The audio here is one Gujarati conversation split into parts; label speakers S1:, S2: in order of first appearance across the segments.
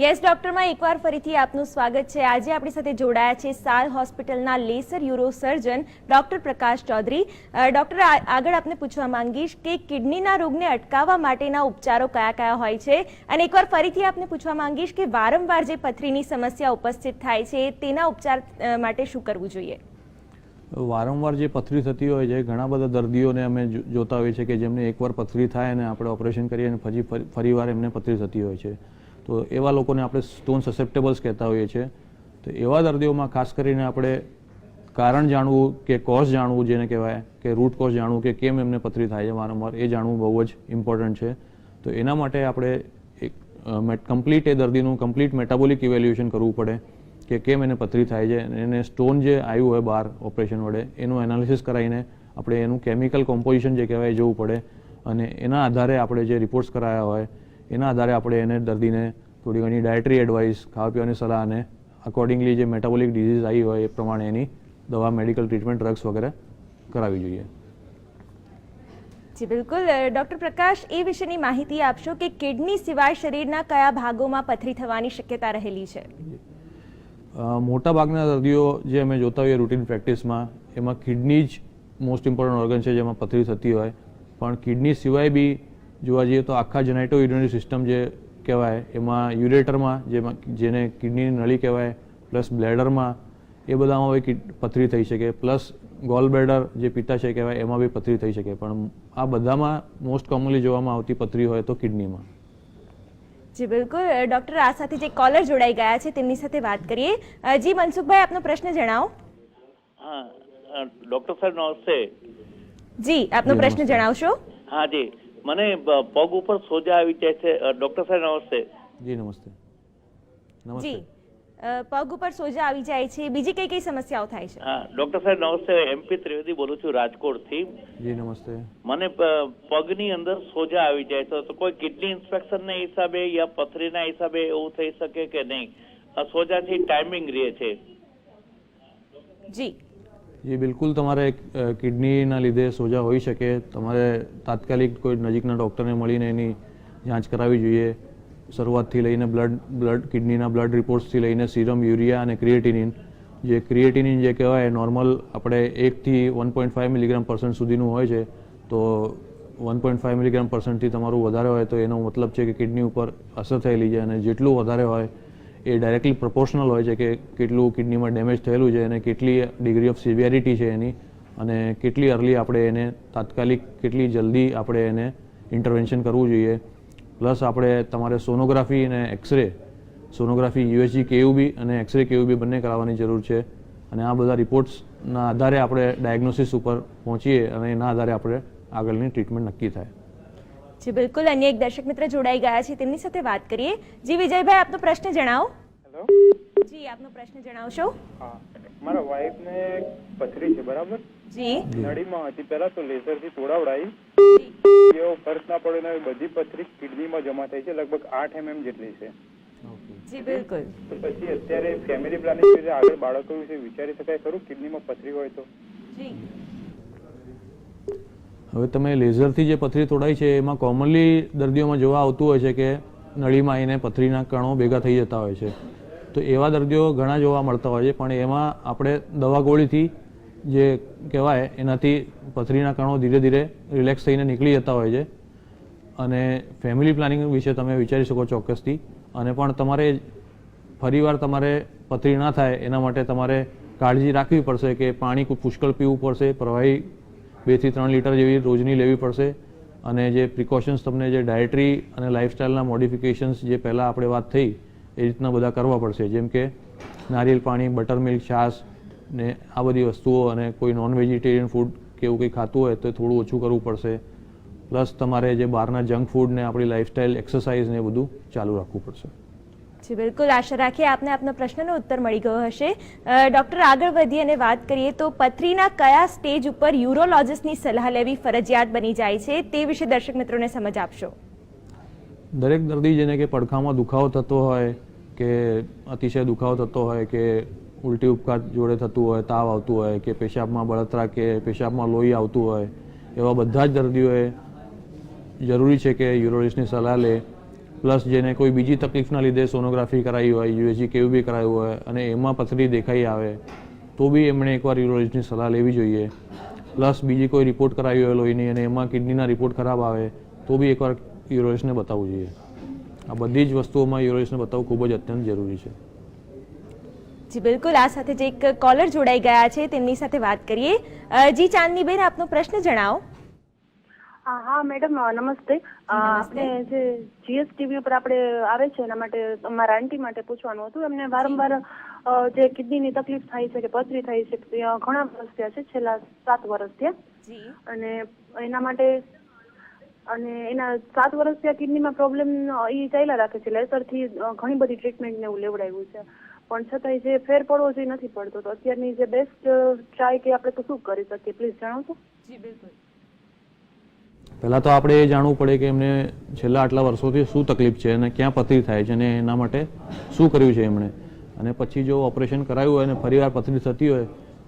S1: યસ, ડોક્ટરમાં એકવાર ફરીથી આપનું સ્વાગત છે. આજે આપણી સાથે જોડાયા છે સાલ હોસ્પિટલના laser uro surgeon doctor Prakash Chaudhary. Doctor આગળ આપને પૂછવા માંગીશ કે કિડનીના રોગને અટકાવવા માટેના ઉપચારો કયા કયા હોય છે? અને એકવાર ફરીથી આપને પૂછવા માંગીશ કે વારંવાર જે પથરીની સમસ્યા ઉપસ્થિત થાય છે, તેના ઉપચાર માટે શું કરવું જોઈએ?
S2: વારંવાર જે પથરી થતી હોય છે, ઘણા બધા દર્દીઓને અમે જોતા હોઈએ છીએ કે જેમને એકવાર પથરી થાય અને આપણે ઓપરેશન કરીએ અને પછી ફરી- ફરીવાર એમને પથરી થતી હોય છે. તો એવા લોકોને આપણે સ્ટોન સસેપ્ટેબલ્સ કહેતા હોઈએ છીએ. તો એવા દર્દીઓમાં ખાસ કરીને આપણે કારણ જાણવું કે કોઝ જાણવું જેને કહેવાય, કે રૂટ કોઝ જાણવું કે કેમ એમને પથરી થાય છે વારંવાર, એ જાણવું બહુ જ ઇમ્પોર્ટન્ટ છે. તો એના માટે આપણે એક કમ્પ્લીટ એ દર્દીનું કમ્પ્લીટ મેટાબોલિક ઇવેલ્યુએશન કરવું પડે કે કેમ એને પથરી થાય છે. એને સ્ટોન જે આવ્યું હોય બહાર ઓપરેશન વડે, એનું એનાલિસિસ કરાવીને આપણે એનું કેમિકલ કોમ્પોઝિશન જે કહેવાય જોવું પડે. અને એના આધારે આપણે જે રિપોર્ટ્સ કરાયા હોય, એના આધારે આપણે એને દર્દીને થોડી ઘણી ડાયટરી એડવાઇસ ખાવા પીવાની સલાહ અને અકોર્ડિંગલી જે મેટાબોલિક ડિઝીઝ આવી હોય એ પ્રમાણે એની દવા મેડિકલ ટ્રીટમેન્ટ ડ્રગ્સ વગેરે કરાવવી જોઈએ.
S1: જી બિલકુલ. ડૉક્ટર પ્રકાશ એ વિશેની માહિતી આપશો કે કિડની સિવાય શરીરના કયા ભાગોમાં પથરી થવાની શક્યતા રહેલી છે?
S2: મોટા ભાગના દર્દીઓ જે અમે જોતા હોઈએ રૂટીન પ્રેક્ટિસમાં એમાં કિડની જ મોસ્ટ ઇમ્પોર્ટન્ટ ઓર્ગન છે જેમાં પથરી થતી હોય. પણ કિડની સિવાય બી જોવા જઈએ તો આખા જનાઇટો યુરિનરી સિસ્ટમ જે કહેવાય. એમાં યુરેટરમાં જેમાં જેને કિડનીની નળી કહેવાય પ્લસ બ્લેડરમાં એ બધામાં બી પથરી થઈ શકે. પ્લસ ગોલ બ્લેડર જે પિત્તાશય કહેવાય એમાં બી પથરી થઈ શકે. પણ આ બધામાં મોસ્ટ કોમનલી જોવામાં આવતી પથરી હોય તો કિડનીમાં.
S1: જી બિલકુલ. ડોક્ટર આ સાથે જે કોલર જોડાઈ ગયા છે તેમની સાથે વાત કરીએ. જી મનસુખભાઈ આપનો પ્રશ્ન જણાવો.
S3: હા ડૉક્ટર સાહેબ નમસ્તે.
S1: જી આપનો પ્રશ્ન જણાવશો.
S3: હા જી. મને પગ ઉપર સોજા આવી જાય છે. ડોક્ટર સાહેબ નમસ્તે.
S2: જી નમસ્તે. નમસ્તે.
S1: જી. પગ ઉપર સોજા આવી જાય છે. બીજી કઈ કઈ સમસ્યાઓ થાય છે?
S3: હા ડોક્ટર સાહેબ નમસ્તે. એમપી ત્રિવેદી બોલું છું રાજકોટથી.
S2: જી નમસ્તે.
S3: મને પગની અંદર સોજા આવી જાય છે. તો કોઈ કિડની ઇન્સ્પેક્શનના હિસાબે યા પથરીના હિસાબે એવું થઈ શકે કે નહીં? આ સોજાથી ટાઈમિંગ રહે છે.
S1: જી.
S2: જી, બિલકુલ તમારે કિડનીના લીધે સોજા હોઈ શકે. તમારે તાત્કાલિક કોઈ નજીકના ડૉક્ટરને મળીને એની જાંચ કરાવવી જોઈએ. શરૂઆતથી લઈને બ્લડ બ્લડ, કિડનીના બ્લડ રિપોર્ટ્સથી લઈને સીરમ, યુરિયા અને ક્રિએટિનિન. જે ક્રિએટિનિન જે કહેવાય નોર્મલ આપણે એકથી one point five milligram percent સુધીનું હોય છે. તો વન પોઈન્ટ ફાઇવ મિલીગ્રામ પર્સન્ટથી તમારું વધારે હોય તો એનો મતલબ છે કે કિડની ઉપર અસર થયેલી છે અને જેટલું વધારે હોય એ ડાયરેક્ટલી પ્રપોર્શનલ હોય છે કે કેટલું કિડનીમાં ડેમેજ થયેલું છે અને કેટલી ડિગ્રી ઓફ સિવિયરિટી છે એની અને કેટલી અર્લી આપણે એને તાત્કાલિક કેટલી જલ્દી આપણે એને ઇન્ટરવેન્શન કરવું જોઈએ. પ્લસ આપણે તમારે સોનોગ્રાફી અને એક્સરે સોનોગ્રાફી યુએસજી કેયુબી અને એક્સરે કેયુબી બંને કરાવવાની જરૂર છે. અને આ બધા રિપોર્ટ્સના આધારે આપણે ડાયગ્નોસિસ ઉપર પહોંચીએ અને એના આધારે આપણે આગળની ટ્રીટમેન્ટ નક્કી થાય.
S1: જી બિલકુલ. અન્ય એક દર્શક મિત્ર જોડાઈ ગયા છે. તેમની સાથે વાત કરીએ. જી વિજયભાઈ આપનો પ્રશ્ન જણાવો.
S4: હેલો
S1: જી આપનો પ્રશ્ન જણાવશો.
S4: હા. મારા વાઈફને પથરી છે બરાબર?
S1: જી.
S4: નળીમાં હતી. પહેલા તો લેઝરથી તોડાવડાવી
S1: જી.
S4: એવો ફર્ક ના પડે ને બધી પથરી કિડનીમાં જમા થઈ છે લગભગ આઠ એમએમ જેટલી છે.
S1: જી બિલકુલ.
S4: તો પછી અત્યારે ફેમિલી પ્લાનિંગ વિશે આગળ બાળકો વિશે વિચારી શકાય ખરું? કિડનીમાં પથરી હોય તો?
S1: જી.
S2: હવે તમે લેઝરથી જે પથરી તોડાય છે, એમાં કોમનલી દર્દીઓમાં જોવા આવતું હોય છે કે નળીમાં આવીને પથરીના કણો ભેગા થઈ જતા હોય છે. તો એવા દર્દીઓ ઘણા જોવા મળતા હોય છે, પણ એમાં આપણે દવા ગોળીથી જે કહેવાય, એનાથી પથરીના કણો ધીરે ધીરે રિલેક્સ થઈને નીકળી જતા હોય છે. અને ફેમિલી પ્લાનિંગ વિશે તમે વિચારી શકો ચોક્કસથી. અને પણ તમારે ફરીવાર તમારે પથરી ના થાય, એના માટે તમારે કાળજી રાખવી પડશે કે પાણી પુષ્કળ પીવું પડશે, પ્રવાહી બેથી ત્રણ લીટર જેવી રોજની લેવી પડશે. અને જે પ્રિકોશન્સ તમને જે ડાયટરી અને લાઇફસ્ટાઇલના મોડિફિકેશન્સ જે પહેલાં આપણે વાત થઈ, એ રીતના બધા કરવા પડશે. જેમ કે નારિયેલ પાણી બટર મિલ્ક છાશ ને આ બધી વસ્તુઓ અને કોઈ નોન વેજીટેરિયન ફૂડ કે એવું કંઈ ખાતું હોય તો થોડું ઓછું કરવું પડશે. પ્લસ તમારે જે બહારના જંક ફૂડ ને આપણી લાઇફસ્ટાઇલ એક્સરસાઇઝ ને બધું ચાલુ રાખવું પડશે.
S1: જી બિલકુલ, આશા રાખીએ આપને આપના પ્રશ્નનો ઉત્તર મળી ગયો હશે. ડૉક્ટર, આગળ વધી અને વાત કરીએ તો પથરીના કયા સ્ટેજ ઉપર યુરોલોજિસ્ટની સલાહ લેવી ફરજિયાત બની જાય છે તે વિશે દર્શક મિત્રોને સમજ આપશો.
S2: દરેક દર્દી જેને કે પડખામાં દુખાવો થતો હોય કે અતિશય દુખાવો થતો હોય કે ઉલટી ઉપકાર જોડે થતું હોય, તાવ આવતું હોય, કે પેશાબમાં બળતરા કે પેશાબમાં લોહી આવતું હોય, એવા બધા જ દર્દીઓએ જરૂરી છે કે યુરોલોજિસ્ટની સલાહ લે. પ્લસ જેને કોઈ બીજી તકલીફના લીધે સોનોગ્રાફી કરાવી હોય, યુએસજી કેવું બી કરાવ્યું હોય અને એમાં પથરી દેખાઈ આવે, તો બી એમણે એકવાર યુરોલોજીની સલાહ લેવી જોઈએ. પ્લસ બીજી કોઈ રિપોર્ટ કરાવી હોય લોહીની અને એમાં કિડનીના રિપોર્ટ ખરાબ આવે, તો બી એકવાર યુરોલોજીસ્ટને બતાવવું જોઈએ. આ બધી જ વસ્તુઓમાં યુરોલોજીસ્ટને બતાવવું ખૂબ જ અત્યંત જરૂરી છે.
S1: જી, બિલકુલ. આ સાથે જે એક કોલર જોડાઈ ગયા છે, તેમની સાથે વાત કરીએ. જી ચાંદની બેન, આપનો પ્રશ્ન જણાવો.
S5: હા હા મેડમ નમસ્તે. આપણે જે જીએસટીવી ઉપર આપણે આવે છે એના માટે અમારા આંટી માટે પૂછવાનું હતું. એમને વારંવાર જે કિડનીની તકલીફ થાય છે કે પથરી થાય છે ઘણા વર્ષ થયા છે છેલ્લા સાત વર્ષ થયા. અને એના માટે અને એના સાત વર્ષ થયા કિડનીમાં પ્રોબ્લેમ એ ચાલ્યા રાખે છે લેસરથી ઘણી બધી ટ્રીટમેન્ટ ને એવું લેવડાવ્યું છે. પણ છતાંય જે ફેર પડવો જોઈએ નથી પડતો. તો અત્યારની જે બેસ્ટ ટ્રાય કે આપણે તો શું કરી શકીએ? પ્લીઝ જણાવશો?
S1: જી બિલકુલ.
S2: પહેલાં તો આપણે એ જાણવું પડે કે એમને છેલ્લા આટલા વર્ષોથી શું તકલીફ છે અને ક્યાં પથરી થાય છે અને એના માટે શું કર્યું છે એમણે. અને પછી જો ઓપરેશન કરાયું હોય અને ફરીવાર પથરી થતી હોય,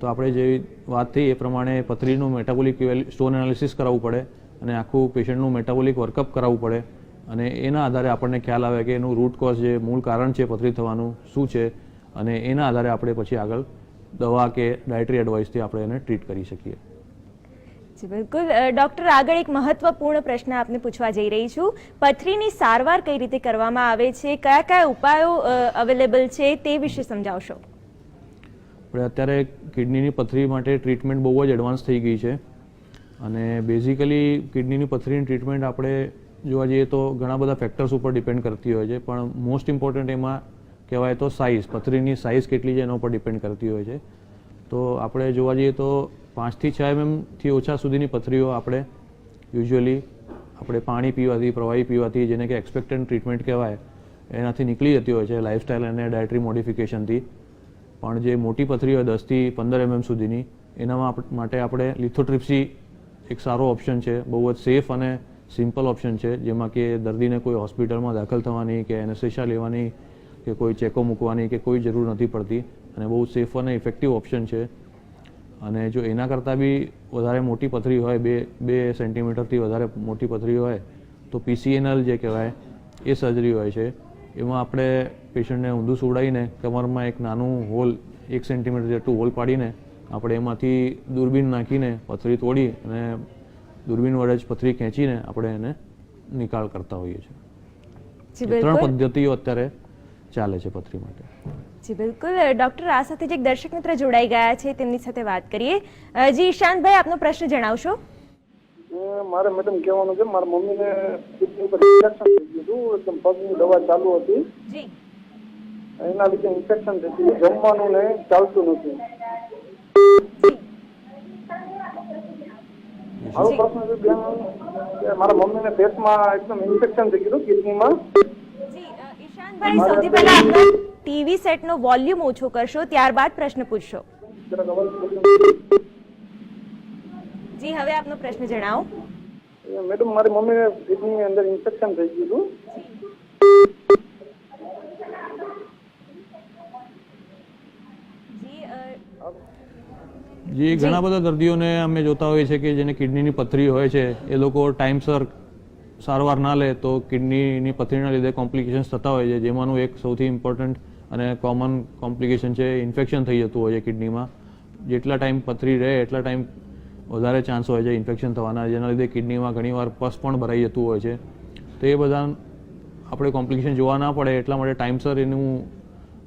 S2: તો આપણે જે વાત થઈ એ પ્રમાણે પથરીનું મેટાબોલિક સ્ટોન એનાલિસિસ કરાવવું પડે અને આખું પેશન્ટનું મેટાબોલિક વર્કઅપ કરાવવું પડે. અને એના આધારે આપણને ખ્યાલ આવે કે એનું રૂટ કોઝ જે મૂળ કારણ છે પથરી થવાનું શું છે અને એના આધારે આપણે પછી આગળ દવા કે ડાયટરી એડવાઇસથી આપણે એને ટ્રીટ કરી શકીએ.
S1: બિલકુલ. ડૉક્ટર, આગળ એક મહત્વપૂર્ણ પ્રશ્ન આપને પૂછવા જઈ રહી છું. પથરીની સારવાર કઈ રીતે કરવામાં આવે છે? કયા કયા ઉપાયો અવેલેબલ છે તે વિશે સમજાવશો.
S2: અત્યારે કિડનીની પથરી માટે ટ્રીટમેન્ટ બહુ જ એડવાન્સ થઈ ગઈ છે. અને બેઝિકલી કિડનીની પથરીની ટ્રીટમેન્ટ આપણે જોવા જઈએ તો ઘણા બધા ફેક્ટર્સ ઉપર ડિપેન્ડ કરતી હોય છે. પણ મોસ્ટ ઇમ્પોર્ટન્ટ એમાં કહેવાય તો સાઇઝ. પથરીની સાઇઝ કેટલી છે એના ઉપર ડિપેન્ડ કરતી હોય છે. તો આપણે જોવા જઈએ તો પાંચથી છ એમએમથી ઓછા સુધીની પથરીઓ આપણે યુઝ્યુઅલી આપણે પાણી પીવાથી, પ્રવાહી પીવાથી, જેને કે એક્સપેક્ટન્ટ ટ્રીટમેન્ટ કહેવાય, એનાથી નીકળી જતી હોય છે લાઇફસ્ટાઇલ અને ડાયટરી મોડિફિકેશનથી પણ જે મોટી પથરી હોય દસથી પંદર એમએમ સુધીની એનામાં માટે આપણે લિથોટ્રિપ્સી એક સારો ઓપ્શન છે, બહુ જ સેફ અને સિમ્પલ ઓપ્શન છે, જેમાં કે દર્દીને કોઈ હોસ્પિટલમાં દાખલ થવાની કે એનેસ્થેશિયા લેવાની કે કોઈ ચેકો મૂકવાની કે કોઈ જરૂર નથી પડતી, અને બહુ સેફ અને ઇફેક્ટિવ ઓપ્શન છે. અને જો એના કરતાં બી વધારે મોટી પથરી હોય બે બે સેન્ટીમીટરથી વધારે મોટી પથરી હોય તો પીસીએનએલ જે કહેવાય એ સર્જરી હોય છે. એમાં આપણે પેશન્ટને ઊંધું સુવડાવીને કમરમાં એક નાનું હોલ એક સેન્ટીમીટર જેટલું હોલ પાડીને આપણે એમાંથી દૂરબીન નાખીને પથરી તોડી અને દૂરબીન વડે જ પથરી ખેંચીને આપણે એને નિકાલ કરતા હોઈએ છીએ. ત્રણ પદ્ધતિઓ અત્યારે ચાલે છે પથરી માટે.
S1: જી બિલકુલ. ડૉક્ટર આ સાથે જે દર્શક મિત્ર જોડાઈ ગયા છે તેમની સાથે વાત કરીએ. જી ઈશાંતભાઈ આપનો પ્રશ્ન જણાવશો?
S6: મારે મેડમ કહેવાનું છે મારા મમ્મીને ઇન્ફેક્શન થઈ ગયું હતું એકદમ પગની દવા ચાલુ હતી.
S1: જી.
S6: એના લીધે ઇન્ફેક્શન થઈ ગયું જમવાનું ને ચાલતું નથી મારો પ્રશ્ન છે બેન મારા મમ્મીને પેટમાં એકદમ ઇન્ફેક્શન થઈ ગયું કિડનીમાં?
S1: જી ઈશાંતભાઈ સૌથી પહેલા આપનો ટીવી સેટનો વોલ્યુમ ઓછો કરશો ત્યારબાદ પ્રશ્ન પૂછશો. જી હવે આપનો પ્રશ્ન જણાવો.
S6: મેડમ મારી મમ્મીને કિડની અંદર ઇન્ફેક્શન થઈ ગયું હતું.
S1: જે
S2: ઘણા બધા દર્દીઓને અમે જોતા હોઈએ છીએ કે જેને કિડનીની પથરી હોય છે એ લોકો ટાઈમસર સારવાર ના લે તો કિડનીની પથરીના લીધે કોમ્પ્લિકેશન્સ થતા હોય છે જેમાંનું એક સૌથી ઇમ્પોર્ટન્ટ અને કોમન કોમ્પ્લિકેશન છે ઇન્ફેક્શન થઈ જતું હોય છે કિડનીમાં જેટલા ટાઈમ પથરી રહે, એટલા ટાઈમ વધારે ચાન્સ હોય છે ઇન્ફેક્શન થવાના. જેના લીધે કિડનીમાં ઘણીવાર પસ પણ ભરાઈ જતું હોય છે. તો એ બધા આપણે કોમ્પ્લિકેશન જોવા ના પડે, એટલા માટે ટાઈમસર એનું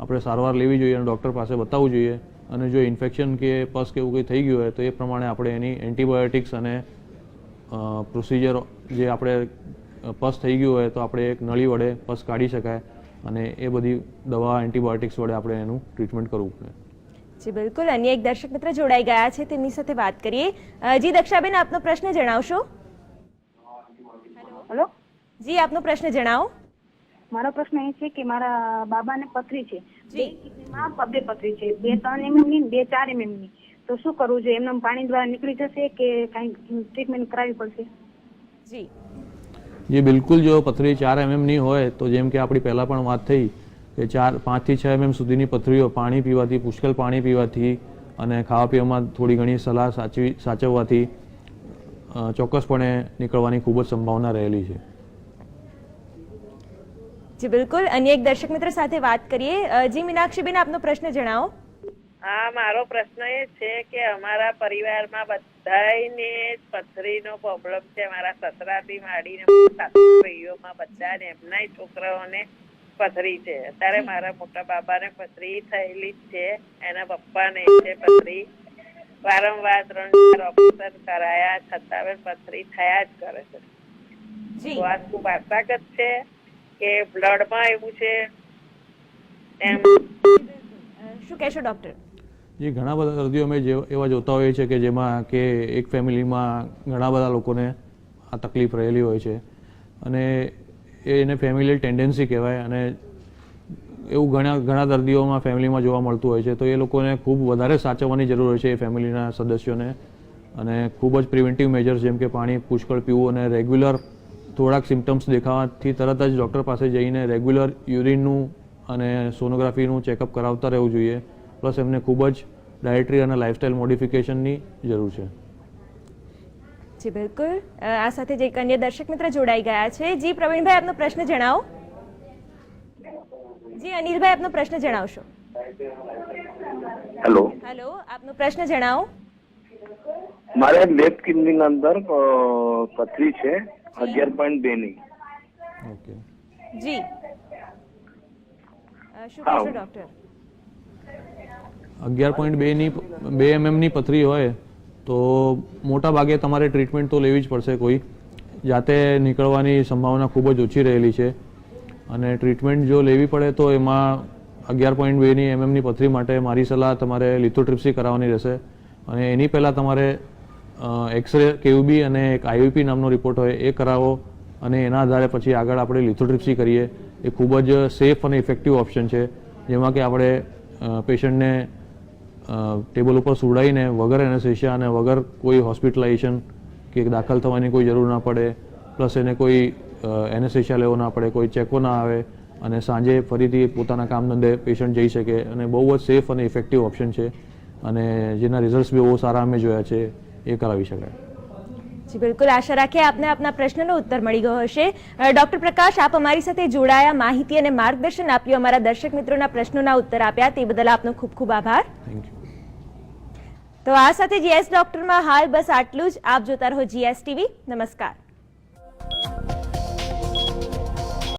S2: આપણે સારવાર લેવી જોઈએ અને ડૉક્ટર પાસે બતાવવું જોઈએ. અને જો ઇન્ફેક્શન કે પસ કે એવું કંઈ થઈ ગયું હોય, તો એ પ્રમાણે આપણે એની એન્ટીબાયોટિક્સ અને પ્રોસિજર જે આપણે પસ થઈ ગયું હોય, તો આપણે એક નળી વડે પસ કાઢી શકાય. અને એ બધી દવા એન્ટીબાયોટિક્સ વડે આપણે એનું ટ્રીટમેન્ટ કરવું પડે.
S1: જી બિલકુલ. અન્ય એક દર્શક મિત્ર જોડાઈ ગયા છે તેમની સાથે વાત કરીએ. જી દક્ષાબેન આપનો પ્રશ્ન જણાવશો?
S5: હેલો?
S1: જી આપનો પ્રશ્ન જણાવો.
S5: મારો પ્રશ્ન એ છે કે મારા બાબાને પથરી છે. બે પથરી છે. બે ત્રણ એમએમની બે ચાર એમએમની તો શું કરવું જોઈએ? એમને પાણી દ્વારા નીકળી જશે કે કઈ ટ્રીટમેન્ટ કરાવવી પડશે?
S1: જી.
S2: જે બિલકુલ જો પથરી ચાર એમએમની હોય તો જેમ કે આપણી પહેલાં પણ વાત થઈ કે ચાર પાંચથી છ એમએમ સુધીની પથરીઓ પાણી પીવાથી પુષ્કળ પાણી પીવાથી અને ખાવા પીવામાં થોડી ઘણી સલાહ સાચવી સાચવવાથી ચોક્કસપણે નીકળવાની ખૂબ જ સંભાવના રહેલી છે.
S1: જી બિલકુલ. અન્ય એક દર્શક મિત્ર સાથે વાત કરીએ. જી મીનાક્ષીબેન આપનો પ્રશ્ન જણાવો.
S7: હા મારો પ્રશ્ન એ છે કે અમારા પરિવારમાં બધાયને પથરીનો પ્રોબ્લેમ છે. મારા સસરાથી માંડીને મારા સાસુ ભાઈઓમાં બધાને એમના છોકરાઓને પથરી છે. અત્યારે મારા મોટા બાબાને પથરી થયેલી જ છે. એના પપ્પાને છે પથરી. વારંવાર ત્રણ ચાર ઓપરેશન કરાયા છતાં પથરી થયા જ કરે છે.
S1: જી.
S7: તો આ છે કે બ્લડમાં એવું છે? એમ.
S1: શું કહેશો ડોક્ટર?
S2: જે ઘણા બધા દર્દીઓ અમે એવા જોતા હોઈએ છીએ કે જેમાં કે એક ફેમિલીમાં ઘણા બધા લોકોને આ તકલીફ રહેલી હોય છે. અને એને ફેમિલી ટેન્ડન્સી કહેવાય અને એવું ઘણા ઘણા દર્દીઓમાં ફેમિલીમાં જોવા મળતું હોય છે. તો એ લોકોને ખૂબ વધારે સાચવવાની જરૂર હોય છે એ ફેમિલીના સદસ્યોને. અને ખૂબ જ પ્રિવેન્ટિવ મેજર્સ જેમ કે પાણી, પુષ્કળ પીવું અને રેગ્યુલર થોડાક સિમ્ટમ્સ દેખાવાથી તરત જ ડૉક્ટર પાસે જઈને રેગ્યુલર યુરિનનું અને સોનોગ્રાફીનું ચેકઅપ કરાવતા રહેવું જોઈએ. પ્લસ એમને ખૂબ જ ડાયટરી અને લાઇફસ્ટાઇલ મોડિફિકેશનની જરૂર છે.
S1: જી બિલકુલ. આ સાથે જે એક અન્ય દર્શક મિત્ર જોડાઈ ગયા છે. જી પ્રવીણભાઈ આપનો પ્રશ્ન જણાવો. જી અનિલભાઈ આપનો પ્રશ્ન જણાવશો.
S8: હેલો
S1: હેલો આપનો પ્રશ્ન જણાવો.
S8: મારે લેફ્ટ કિડની અંદર પથરી છે અગિયાર પોઈન્ટ બે ની.
S2: ઓકે.
S1: જી. શું. કહેશો ડોક્ટર?
S2: અગિયાર પોઈન્ટ બેની બે એમએમની પથરી હોય, તો મોટા ભાગે તમારે ટ્રીટમેન્ટ તો લેવી જ પડશે કોઈ. જાતે નીકળવાની સંભાવના ખૂબ જ ઓછી રહેલી છે. અને ટ્રીટમેન્ટ જો લેવી પડે તો એમાં અગિયાર પોઈન્ટ બેની એમએમની પથરી માટે મારી સલાહ તમારે લિથોટ્રિપ્સી કરાવવાની રહેશે. અને એની પહેલાં તમારે એક્સરે કેયુબી અને એક આઈયુપી નામનો રિપોર્ટ હોય એ કરાવો. અને એના આધારે પછી આગળ આપણે લિથોટ્રિપ્સી કરીએ. એ ખૂબ જ સેફ અને ઇફેક્ટિવ ઓપ્શન છે. જેમાં કે આપણે પેશન્ટને ટેબલ ઉપર સુવડાવીને વગર એનેસ્થેશિયા અને વગર કોઈ હોસ્પિટલાઇઝેશન કે દાખલ થવાની કોઈ જરૂર ના પડે પ્લસ એને કોઈ એનેસ્થેશિયા લેવો ના પડે કોઈ ચેકો ના આવે અને સાંજે ફરીથી પોતાના કામ ધંધે પેશન્ટ જઈ શકે અને બહુ જ સેફ અને ઇફેક્ટિવ ઓપ્શન છે અને જેના રિઝલ્ટ્સ બી બહુ સારા અમે જોયા છે એ કરાવી શકાય.
S1: જી બિલકુલ. આશા રાખીએ આપને આપના પ્રશ્નનો ઉત્તર મળી ગયો હશે. ડોક્ટર પ્રકાશ આપ અમારી સાથે જોડાયા માહિતી અને માર્ગદર્શન આપ્યું અમારા દર્શક મિત્રોના પ્રશ્નોના ઉત્તર આપ્યા તે બદલ આપનો ખૂબ ખૂબ આભાર.
S2: થેન્ક યુ
S1: તો આ સાથે જીએસ ડોક્ટરમાં હાલ બસ આટલું જ. આપ જોતા રહો જીએસ ટીવી નમસ્કાર.